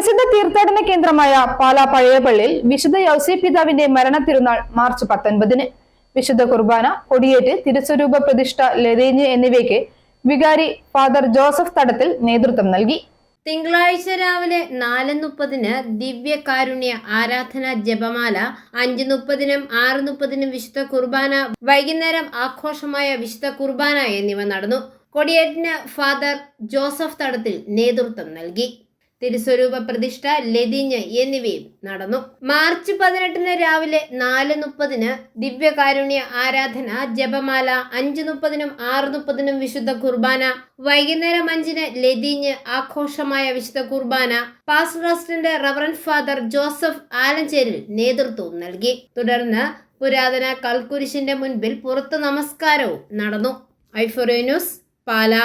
പ്രസിദ്ധ തീർത്ഥാടന കേന്ദ്രമായ പാലാ പഴയപള്ളിയിൽ വിശുദ്ധ യൗസേ പിതാവിന്റെ മരണ തിരുനാൾ മാർച്ച് പത്തൊൻപതിന്. വിശുദ്ധ കുർബാന കൊടിയേറ്റ് തിരുസ്വരൂപ പ്രതിഷ്ഠ ലതേഞ്ഞ് എന്നിവയ്ക്ക് വികാരി ഫാദർ ജോസഫ് തടത്തിൽ നേതൃത്വം നൽകി. തിങ്കളാഴ്ച രാവിലെ നാല് മുപ്പതിന് ദിവ്യ കാരുണ്യ ആരാധന ജപമാല അഞ്ച് മുപ്പതിനും ആറ് മുപ്പതിനും വിശുദ്ധ കുർബാന വൈകുന്നേരം ആഘോഷമായ വിശുദ്ധ കുർബാന എന്നിവ നടന്നു. കൊടിയേറ്റിന് ഫാദർ ജോസഫ് തടത്തിൽ നേതൃത്വം നൽകി. തിരുസ്വരൂപ പ്രതിഷ്ഠ ലതിഞ്ഞ് എന്നിവയും നടന്നു. മാർച്ച് പതിനെട്ടിന് രാവിലെ നാല് മുപ്പതിന് ദിവ്യകാരുണ്യ ആരാധന ജപമാല അഞ്ച് മുപ്പതിനും ആറ് മുപ്പതിനും വിശുദ്ധ കുർബാന വൈകുന്നേരം അഞ്ചിന് ലതിഞ്ഞ് ആഘോഷമായ വിശുദ്ധ കുർബാന pastor resident reverend father Joseph Alancheril നേതൃത്വവും നൽകി. തുടർന്ന് പുരാതന കൽക്കുരിശിന്റെ മുൻപിൽ പുറത്ത് നമസ്കാരവും നടന്നു. ഐഫോറിയ ന്യൂസ് പാലാ.